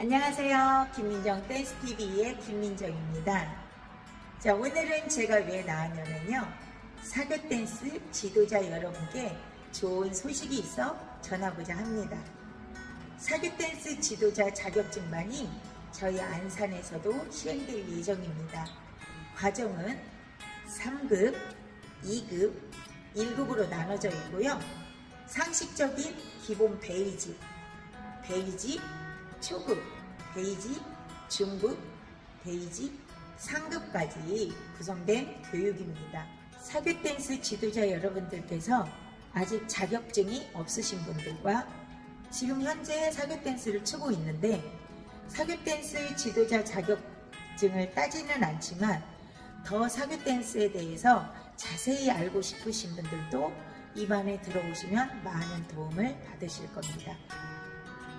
안녕하세요. 김민정 댄스TV의 김민정입니다. 자, 오늘은 제가 왜 나왔냐면요. 사교 댄스 지도자 여러분께 좋은 소식이 있어 전하고자 합니다. 사교 댄스 지도자 자격증만이 저희 안산에서도 시행될 예정입니다. 과정은 3급, 2급, 1급으로 나눠져 있고요. 상식적인 기본 베이직, 베이직, 초급, 베이직, 중급, 베이직, 상급까지 구성된 교육입니다. 사교 댄스 지도자 여러분들께서 아직 자격증이 없으신 분들과 지금 현재 사교 댄스를 추고 있는데 사교 댄스 지도자 자격증을 따지는 않지만 더 사교 댄스에 대해서 자세히 알고 싶으신 분들도 이반에 들어오시면 많은 도움을 받으실 겁니다.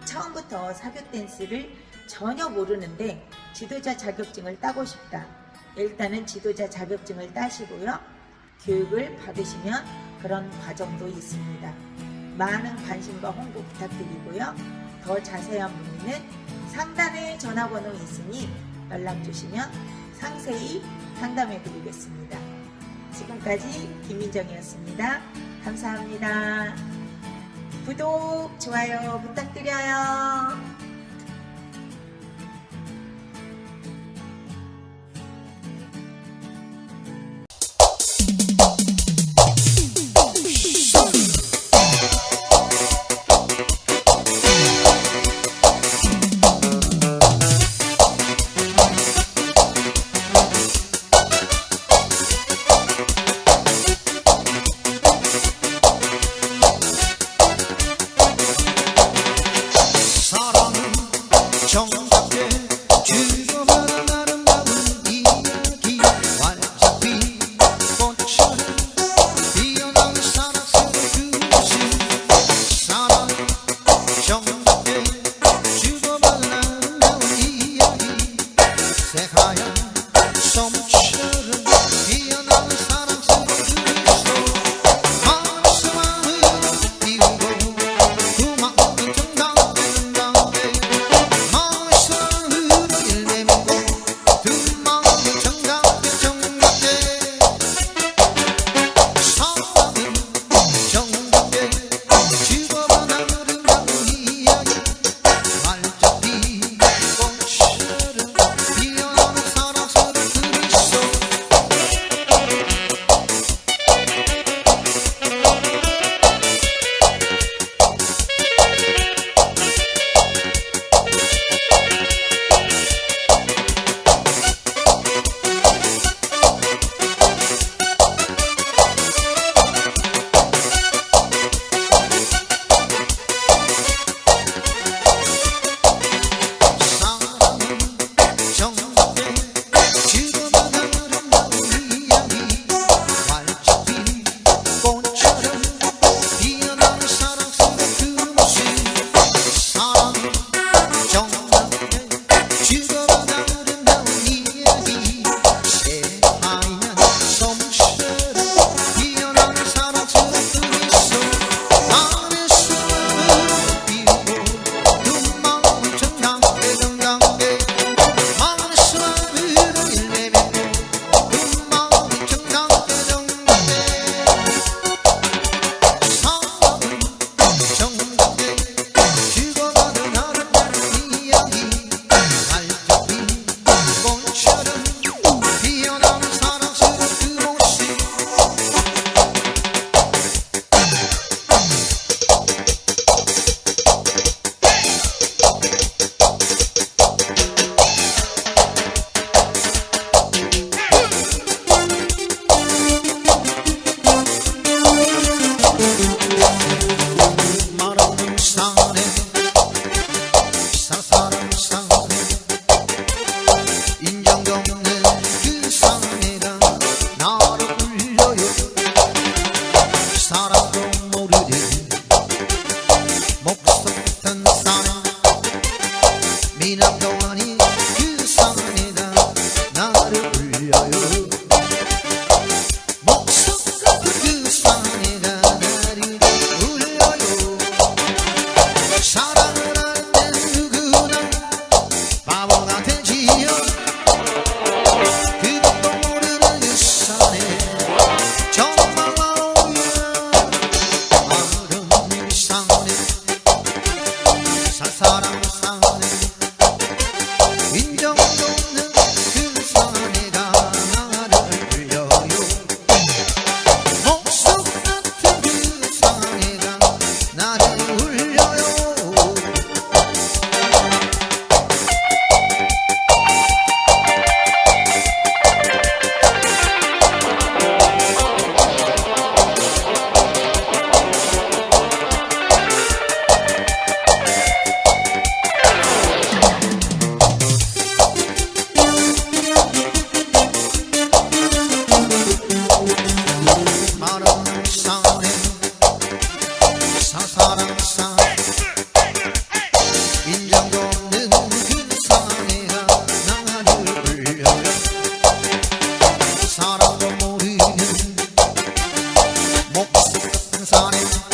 처음부터 사교 댄스를 전혀 모르는데 지도자 자격증을 따고 싶다. 일단은 지도자 자격증을 따시고요. 교육을 받으시면 그런 과정도 있습니다. 많은 관심과 홍보 부탁드리고요. 더 자세한 문의는 상단에 전화번호 있으니 연락 주시면 상세히 상담해 드리겠습니다. 지금까지 김민정이었습니다. 감사합니다. 구독, 좋아요 부탁드려요. ay ay. on.